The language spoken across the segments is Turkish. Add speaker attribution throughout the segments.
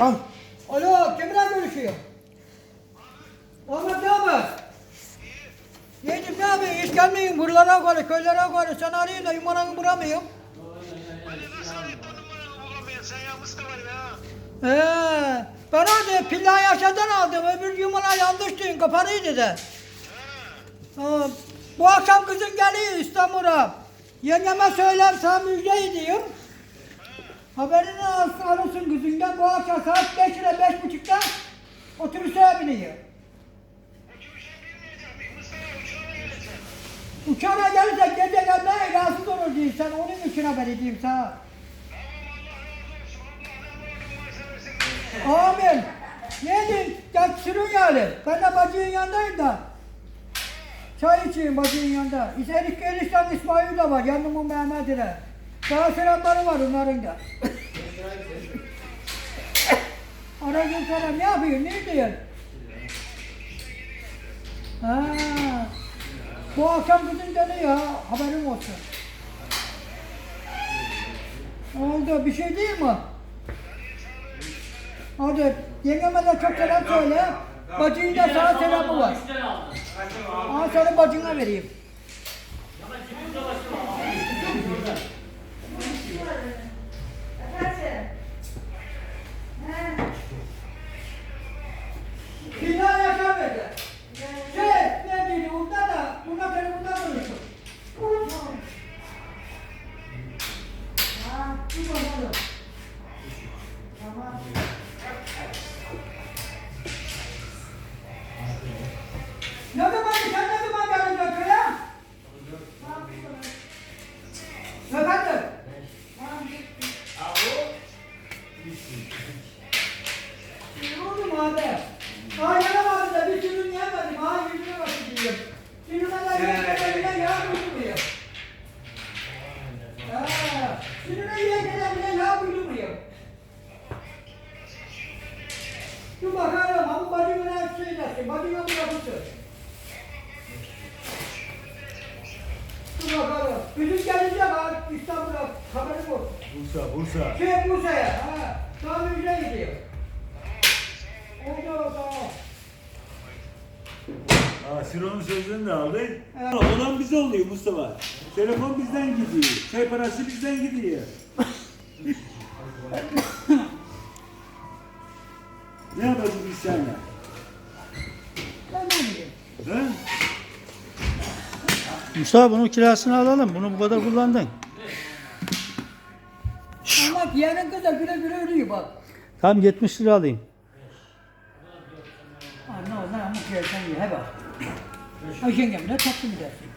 Speaker 1: Al. Alo, kimle görüşüyor? Ahmet ne haber? Yedim ne abi, hiç gelmeyin buralara göre, köylere göre. Sen arayın da numaranı bulamıyorum.
Speaker 2: Ali nasıl arayıp da numaranı bulamıyorsun sen ya Mustafa ya?
Speaker 1: Ee, ben orada Pillayı aşağıdan aldım. Öbür numara yanlıştı, kapanıydı da. Ha, bu akşam kızın geliyor İstanbul'a. Yengeme söylem sana müjde. Haberini alsın, arasın kızından. Bu akşam saat 5 ile 5.30'da otobüse biniyor.
Speaker 2: Uçağına
Speaker 1: gelirse gece gelmeye rahatsız olur diye sen onun için haber edeyim sana. Amin. Ne diyeyim? Gel sürün yani. Ben de bacının yanındayım da. Çay içeyim bacının yanında. İserik gelişten İsmail de var. Yanımın Mehmet'i de. Daha selamları var onların da. Aracın sana ne yapıyor? Ne diyor? Ha. Bu akşam kızın dönüyor. Haberim olsun. Oldu? Bir şey değil mi? Hadi yengeme de çok selam söyle. Bacının da sana selamı var. Aa senin bacına vereyim. Dur bakalım, ama bacımı ne yapacaksın? Bacımı bırakırsın. Dur bakalım. Bizim gelince bak İstanbul'a haberim olsun.
Speaker 3: Bursa, Bursa.
Speaker 1: Şey Bursa'ya, ha. Daha müjde gidiyor. Oldu, tamam.
Speaker 3: Aa, Siron'un sözlerini de aldık.
Speaker 1: Evet.
Speaker 3: Olan bize oluyor Mustafa. Telefon bizden gidiyor. Çay parası bizden gidiyor. ne yapacağız biz seninle? He?
Speaker 4: Mustafa bunun kirasını alalım. Bunu bu kadar kullandın.
Speaker 1: Ama yeğenin kızı güle güle ölüyor bak.
Speaker 4: Tamam 70 lira alayım.
Speaker 1: Anne onlar ama he bak. Ayşengem de tatlı mı dersin?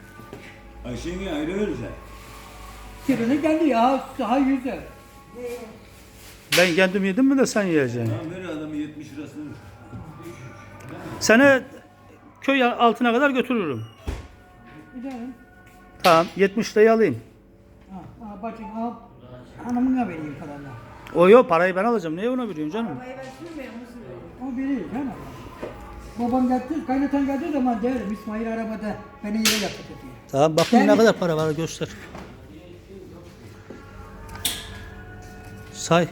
Speaker 3: Ayşe'ye ayrı verecek.
Speaker 1: Kirini kendi ya, daha yüzü.
Speaker 4: Ben kendim yedim mi de sen yiyeceksin.
Speaker 3: Tamam ver adamı 70 lirasını.
Speaker 4: Seni köy altına kadar götürürüm.
Speaker 1: Gidelim.
Speaker 4: Tamam 70 lirayı alayım.
Speaker 1: Ha, ha bacım al. Hanımına vereyim kadarla.
Speaker 4: O yok parayı ben alacağım. Niye ona veriyorsun canım?
Speaker 1: O biri değil mi? Babam geldi, kaynatan geldiği zaman derim İsmail arabada beni yere yatırdı diye.
Speaker 4: Tamam bakayım
Speaker 1: Ben-
Speaker 4: ne kadar para var göster. Say.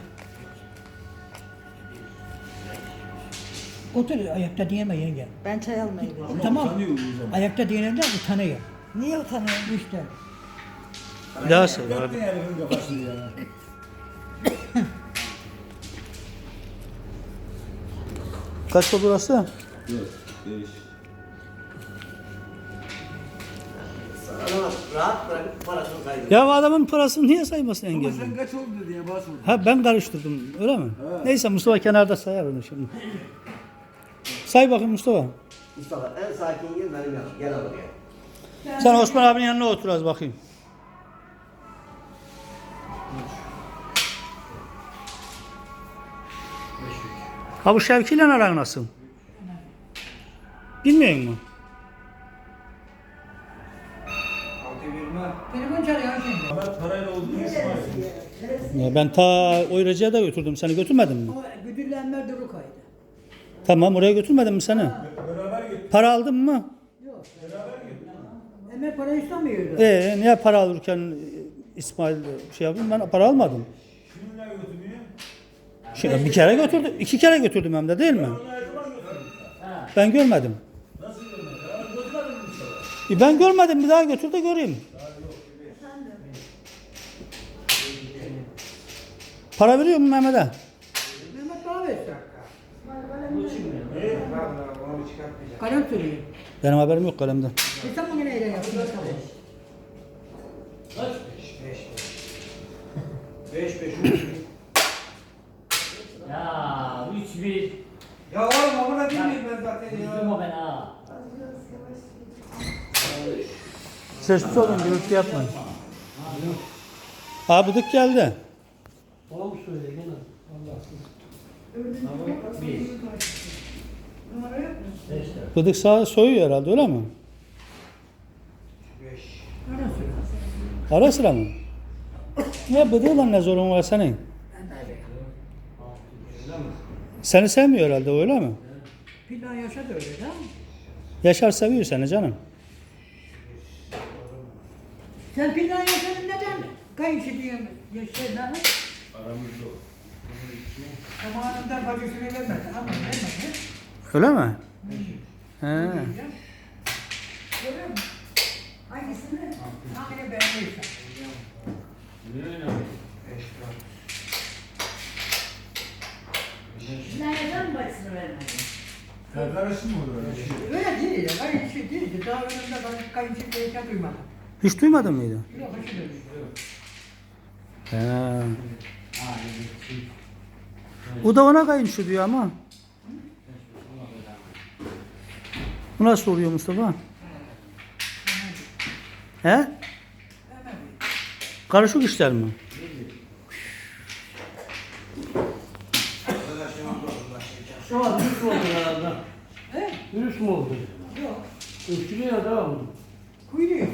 Speaker 1: Otur ayakta diyeme yenge.
Speaker 5: Ben çay almaya gidiyorum.
Speaker 1: Tamam.
Speaker 3: utanıyor bu zaman.
Speaker 1: Ayakta diyene de utanıyor.
Speaker 5: Niye utanıyorsun?
Speaker 1: İşte.
Speaker 4: Daha say.
Speaker 3: Yaktın herifin kafasını ya.
Speaker 4: Kaç oldu burası?
Speaker 3: 4, 5.
Speaker 6: Rahat bırakıp parasını kaybediyor.
Speaker 4: Ya adamın parasını niye saymasın
Speaker 3: Ama
Speaker 4: engel?
Speaker 3: sen kaç oldu diye bas.
Speaker 4: Ha ben karıştırdım öyle mi? Neyse Mustafa kenarda sayar onu şimdi. Say bakayım Mustafa.
Speaker 6: Mustafa en sakin yer benim yanım. Gel buraya.
Speaker 4: Sen Osman abinin yanına otur az bakayım. Ha bu Şevki ile aran nasıl? Bilmiyor musun?
Speaker 1: Telefon çalıyor şimdi.
Speaker 3: Parayla olduğunu İsmail.
Speaker 4: Ya ben ta Oyracı'ya da götürdüm. Seni götürmedim mi? Tamam oraya götürmedim mi seni? Para aldın mı?
Speaker 1: Emre para istemiyordu.
Speaker 4: Ee niye para alırken İsmail şey yapayım ben para almadım.
Speaker 3: Kiminle götürüyor?
Speaker 4: Şimdi bir kere götürdüm, iki kere götürdüm hem de değil mi? Ben görmedim. E ben görmedim bir daha götür de göreyim. Para veriyor mu Mehmet'e?
Speaker 1: Kalem sürüyor.
Speaker 4: Benim haberim yok kalemden.
Speaker 1: E sen bunu neyle yaptın?
Speaker 7: Ya 3-1.
Speaker 6: Ya oğlum amına bilmiyorum ben zaten
Speaker 7: Üzülme ben ha.
Speaker 4: Sessiz olun gürültü yapmayın. Abi bıdık geldi.
Speaker 7: Oğlum söyle gene.
Speaker 4: Bıdık sağa soyuyor herhalde öyle mi? Ara sıra mı? Ya ne zorun var senin? Seni sevmiyor herhalde öyle mi?
Speaker 1: Pillan yaşa da öyle değil mi?
Speaker 4: Yaşar seviyor seni canım.
Speaker 1: Sen pillan yaşadın neden? Kayınçı diyorum. Yaşadın. Zamanında bacısını vermedi ama vermedi.
Speaker 4: Öyle mi? He.
Speaker 1: Görüyor musun? Hangisini? Hangini beğendiysen. Öyle değil ya. Kayınçı değildi. Daha önümde ben kayınçı diyeceğim duymadım.
Speaker 4: Hiç duymadın mıydı?
Speaker 1: Yok hiç duymadım.
Speaker 4: He. O da ona kayınço diyor ama. Bu nasıl oluyor Mustafa? He? Karışık işler mi?
Speaker 7: Şu an virüs mü oldu herhalde?
Speaker 1: He?
Speaker 7: Virüs mü oldu?
Speaker 1: Yok.
Speaker 7: Öksürüyor devam mı?
Speaker 1: Kuyruyor.